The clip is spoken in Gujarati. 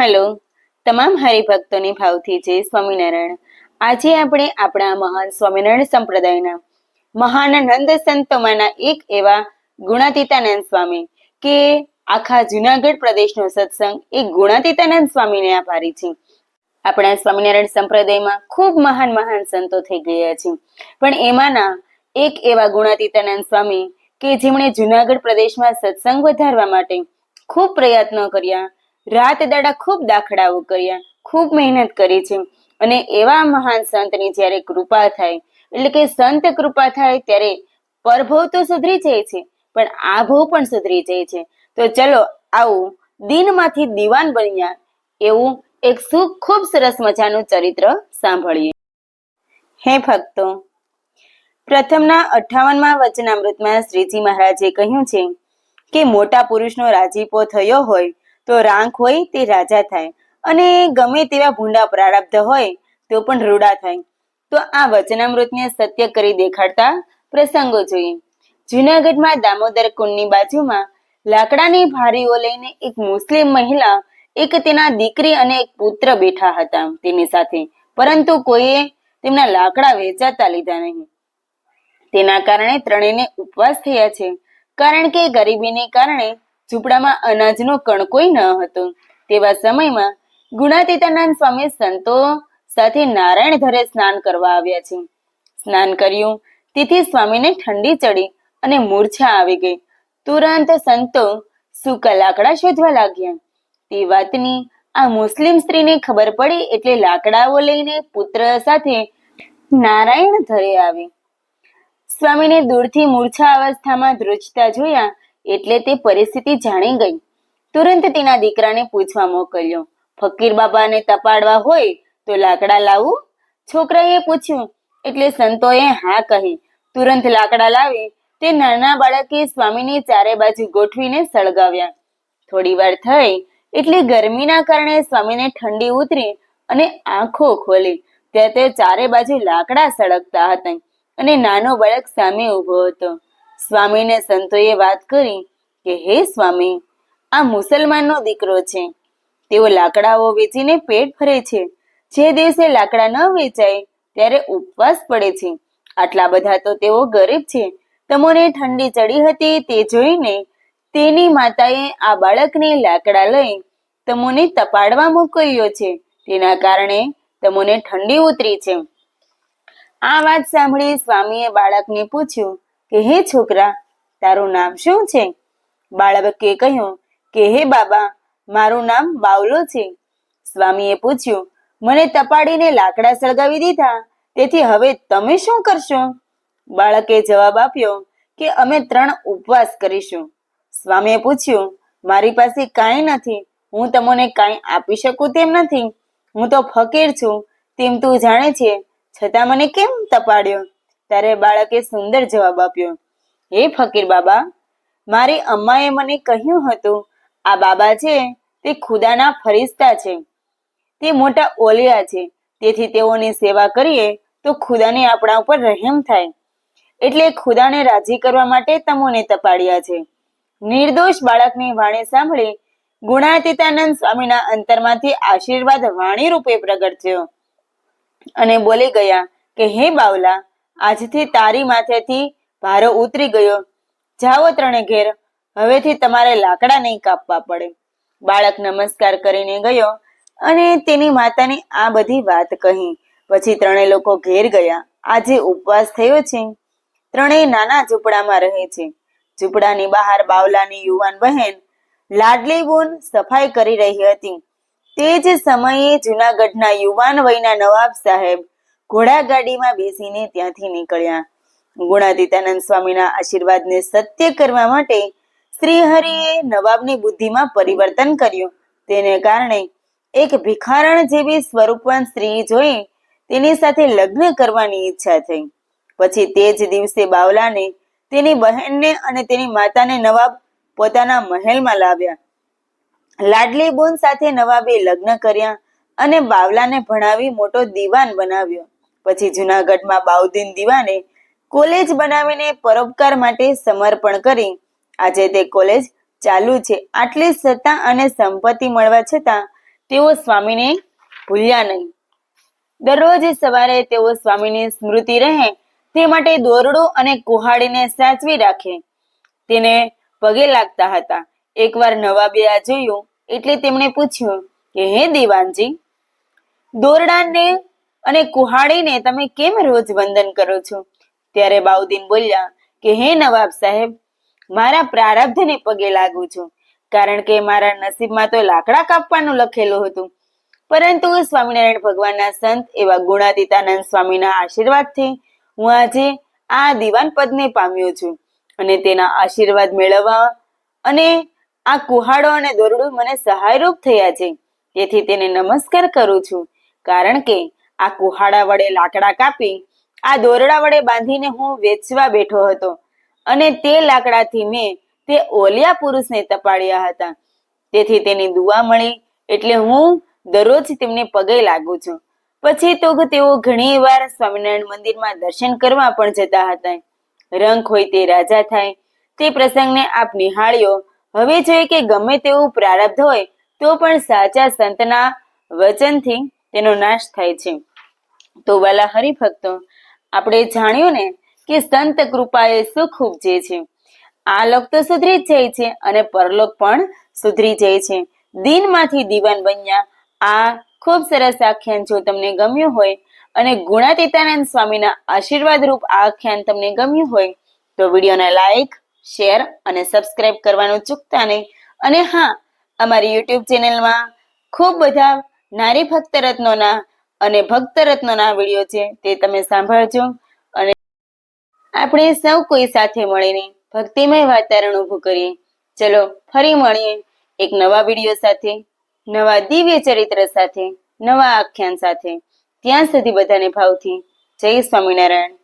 હલો. તમામ હરિભક્તોની ભાવથી જય સ્વામિનારાયણ. આજે આપણે આપણા મહાન સ્વામિનારાયણ સંપ્રદાયના મહાન નંદ સંતોમાંના એક એવા ગુણાતીતાનંદ સ્વામી કે આખા જુનાગઢ પ્રદેશનો સત્સંગ એ ગુણાતીતાનંદ સ્વામીને આભારી છે આપણા સ્વામિનારાયણ સંપ્રદાયમાં ખૂબ મહાન મહાન સંતો થઈ ગયા છે. પણ એમાંના એક એવા ગુણાતીતાનંદ સ્વામી કે જેમણે જુનાગઢ પ્રદેશમાં સત્સંગ વધારવા માટે ખૂબ પ્રયત્નો કર્યા રાત દાડા ખૂબ દાખલાઓ કર્યા, ખૂબ મહેનત કરી છે. અને એવા મહાન સંતની જ્યારે કૃપા થાય, એટલે કે સંત કૃપા થાય ત્યારે પરભવ તો સુધરી જાય છે, પણ આ ભવ પણ સુધરી જાય છે. તો ચલો આવું દિનમાંથી દીવાન બન્યા એવું એક સુખ ખૂબ સરસ મજાનું ચરિત્ર સાંભળીએ. હે ભક્તો, પ્રથમના અઠાવનમાં વચનામૃતમાં શ્રીજી મહારાજે કહ્યું છે કે મોટા પુરુષનો રાજીપો થયો હોય તો રાંક હોય તે રાજા થાય. અને ગમે તેવા ભૂંડા પ્રારબ્ધ હોય તો પણ રૂડા થાય. તો આ વચનામૃતને સત્ય કરી દેખાડતા પ્રસંગો જોઈએ. જુનાગઢમાં દામોદર કુંડની બાજુમાં લાકડાની ભારીઓ લઈને એક મુસ્લિમ મહિલા એક તેના દીકરી અને એક પુત્ર બેઠા હતા તેની સાથે. પરંતુ કોઈએ તેમના લાકડા વેચાતા લીધા નહીં. તેના કારણે ત્રણેયને ઉપવાસ થયા છે. કારણ કે ગરીબીને કારણે ઝૂંપડામાં અનાજનો કણકોય ન હતો. તેવા સમયમાં ગુણાતીતાનંદ સ્વામી સંતો સાથે નારાયણ ધરે સ્નાન કરવા આવ્યા છે. સ્નાન કર્યું, તેથી સ્વામીને ઠંડી ચડી અને મૂર્છા આવી ગઈ. તુરંત સંતો સૂકા લાકડા શોધવા લાગ્યા. તે વાતની આ મુસ્લિમ સ્ત્રીને ખબર પડી એટલે લાકડાઓ લઈને પુત્ર સાથે નારાયણ ધરે આવી. સ્વામીને દૂરથી મૂર્છા અવસ્થામાં ધ્રુજતા જોયા એટલે તે પરિસ્થિતિ જાણી ગઈ. તુરંત તેના દીકરાને પૂછવા મોકલ્યો, ફકીર બાબાને તપાડવા હોય તો લાકડા લાવું? છોકરાએ પૂછ્યું, એટલે સંતોએ હા કહી. તુરંત લાકડા લાવી તે નાના બાળકે સ્વામીની ચારે બાજુ ગોઠવીને સળગાવ્યા. થોડી વાર થઈ એટલે ગરમીના કારણે સ્વામીને ઠંડી ઉતરી અને આંખો ખોલી. ત્યાં તે ચારે બાજુ લાકડા સળગતા હતા અને નાનો બાળક સામે ઊભો હતો. સ્વામીને સંતોએ વાત કરી કે, હે સ્વામી, આ મુસલમાનનો દીકરો છે. તેઓ લાકડાઓ વેચીને પેટ ભરે છે. જે દિવસે લાકડા ન વેચાય, ત્યારે ઉપવાસ પડે છે. આટલા બધા તો તેઓ ગરીબ છે. તમોને ઠંડી ચડી હતી તે જોઈને તેની માતાએ આ બાળકને લાકડા લઈ તમોને તપાડવા મોકલ્યો છે. તેના કારણે તમોને ઠંડી ઉતરી છે. આ વાત સાંભળી સ્વામીએ બાળકને પૂછ્યું કે હે છોકરા, તારું નામ શું છે? બાળકે કહ્યું કે હે બાબા, મારું નામ બાવલો છે. સ્વામીએ પૂછ્યું, મને તપાડીને લાકડા સળગાવી દીધા, તેથી હવે તમે શું કરશો? બાળકે જવાબ આપ્યો કે, અમે ત્રણ ઉપવાસ કરીશું. સ્વામીએ પૂછ્યું, મારી પાસે કાંઈ નથી, હું તમને કાંઈ આપી શકું તેમ નથી. હું તો ફકીર છું, તેમ તું જાણે છે. છતાં મને કેમ તપાડ્યો? ત્યારે બાળકે સુંદર જવાબ આપ્યો. હે ફકીર બાબા, મારી અમ્માએ મને કહ્યું હતું, આ બાબા છે, તે ખુદાના ફરિસ્તા છે. તે મોટા ઓલિયા છે, તેથી તેઓની સેવા કરીએ તો ખુદાને આપણા ઉપર રહેમ થાય. એટલે ખુદાને રાજી કરવા માટે તમોને તપાડ્યા છે. નિર્દોષ બાળકની વાણી સાંભળી ગુણાતીતાનંદ સ્વામીના અંતરમાંથી આશીર્વાદ વાણી રૂપે પ્રગટ થયો અને બોલી ગયા કે, હે બાવલા આજથી તારી માથેથી ભારો ઉતરી ગયો. જાઓ ત્રણે ઘેર. હવેથી તમારે લાકડા નહીં કાપવા પડે. બાળક નમસ્કાર કરીને ગયો અને તેની માતાને આ બધી વાત કહી. પછી ત્રણે લોકો ઘેર ગયા. આજે ઉપવાસ થયો છે. ત્રણેય નાના ઝૂંપડામાં રહે છે. ઝૂંપડાની બહાર બાવલાની યુવાન બહેન લાડલી બોન સફાઈ કરી રહી હતી. તે જ સમયે જુનાગઢના યુવાન વયના નવાબ સાહેબ ઘોડાગાડીમાં બેસીને ત્યાંથી નીકળ્યા. ગુણાતીતાનંદ સ્વામીના આશીર્વાદને સત્ય કરવા માટે શ્રીહરિએ નવાબની બુદ્ધિમાં પરિવર્તન કર્યું. તેને કારણે એક ભિખારણ જેવી સ્વરૂપવાન સ્ત્રી જોઈ તેની સાથે લગ્ન કરવાની ઈચ્છા થઈ. પછી તે જ દિવસે બાવલાને તેની બહેનને અને તેની માતાને નવાબ પોતાના મહેલમાં લાવ્યા. લાડલી બોન સાથે નવાબે લગ્ન કર્યા અને બાવલાને ભણાવી મોટો દીવાન બનાવ્યો. પછી જુનાગઢમાં બાઉદ્દીન દીવાને કોલેજ બનાવીને પરોપકાર માટે સમર્પણ કરી. આજે તે કોલેજ ચાલુ છે. આટલી સત્તા અને સંપત્તિ મળવા છતાં તેઓ સ્વામીને ભૂલ્યા નહીં. દરરોજ સવારે તેઓ સ્વામીની સ્મૃતિ રહે તે માટે દોરડો અને કુહાડીને સાચવી રાખે. તેને પગે લાગતા હતા. એકવાર નવાબે આ જોયું એટલે તેમણે પૂછ્યું કે, હે દિવાનજી, દોરડાને અને કુહાડીને તમે કેમ રોજ વંદન કરો છો? ત્યારે બાઉદીન બોલ્યા કે, હે નવાબ સાહેબ, મારા પ્રારબ્ધને પગે લાગુ છું. કારણ કે મારા નસીબમાં તો લાકડા કાપવાનું લખેલું હતું. પરંતુ સ્વામિનારાયણ ભગવાનના સંત એવા ગુણાતીતાનંદ સ્વામીના આશીર્વાદથી હું આજે આ દિવાન પદને પામ્યો છું અને તેના આશીર્વાદ મેળવવા અને આ કુહાડો અને દોરડું મને સહાયરૂપ થયા છે. તેથી તેને નમસ્કાર કરું છું. કારણ કે આ કુહાડા વડે લાકડા કાપી, આ દોરડા વડે બાંધીને હું વેચવા બેઠો હતો. અને તે લાકડાથી મેં તે ઓલિયા પુરુષને તપાડ્યા હતા. તેથી તેની દુઆ મળી, એટલે હું દરરોજ તેમને પગે લાગુ છું. પછી તો તેઓ ઘણી વાર સ્વામિનારાયણ મંદિરમાં દર્શન કરવા પણ જતા હતા. રંગ હોય તે રાજા થાય. તે પ્રસંગને આપ નિહાળ્યો. હવે જોઈએ કે ગમે તેવું પ્રારબ્ધ હોય, તો પણ સાચા સંતના વચનથી તેનો નાશ થાય છે. તો વાલા હરિભક્તો, આપણે જાણ્યું ને કે સંત કૃપા એ સુખ ઉપજે છે. આ લોક તો સુધરી જ જાય છે અને પરલોક પણ સુધરી જાય છે. દિનમાંથી દીવાન બન્યા, આ ખૂબ સરસ આખ્યાન જો તમને ગમ્યું હોય અને ગુણાતીતાનંદ સ્વામીના આશીર્વાદ રૂપ આ આખ્યાન તમને ગમ્યું હોય, તો વિડીયોને લાઈક, શેર અને સબસ્ક્રાઇબ કરવાનું ચૂકતા નહીં. અને હા, અમારી યુટ્યુબ ચેનલમાં ખૂબ બધા નારી ભક્ત રત્નોના અને ભક્ત રત્નોના વીડિયો છે તે તમે સાંભળજો. અને આપણે સૌ કોઈ સાથે મળીને ભક્તિમય વાતાવરણ ઊભું કરીએ. ચલો, ફરી મળીએ એક નવા વીડિયો સાથે, નવા દિવ્ય ચરિત્ર સાથે, નવા આખ્યાન સાથે. ત્યાં સુધી બધાને ભાવથી જય સ્વામિનારાયણ.